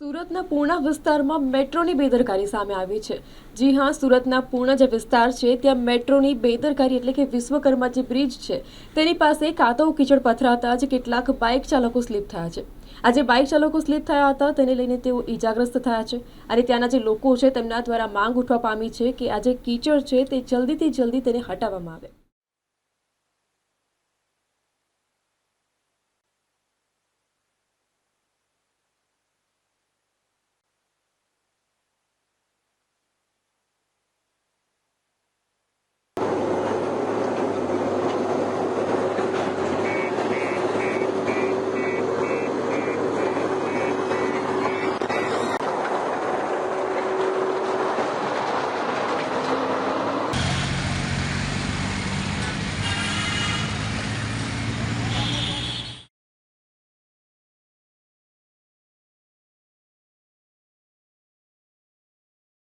સુરતના પૂર્ણા વિસ્તારમાં મેટ્રોની બેદરકારી સામે આવી છે. જી હા, સુરતના પૂર્ણા જે વિસ્તાર છે, ત્યાં મેટ્રોની બેદરકારી એટલે કે વિશ્વકર્મા જે બ્રિજ છે, તેની પાસે કાતો કીચડ પથરાતા જ કેટલાક બાઇક ચાલકો સ્લીપ થયા છે. આજે બાઇક ચાલકો સ્લીપ થયા હતા, તેને લઈને તેઓ ઈજાગ્રસ્ત થયા છે. અને ત્યાંના જે લોકો છે, તેમના દ્વારા માંગ ઉઠવા પામી છે કે આ જે કીચડ છે, તે જલ્દીથી જલ્દી તેને હટાવવામાં આવે.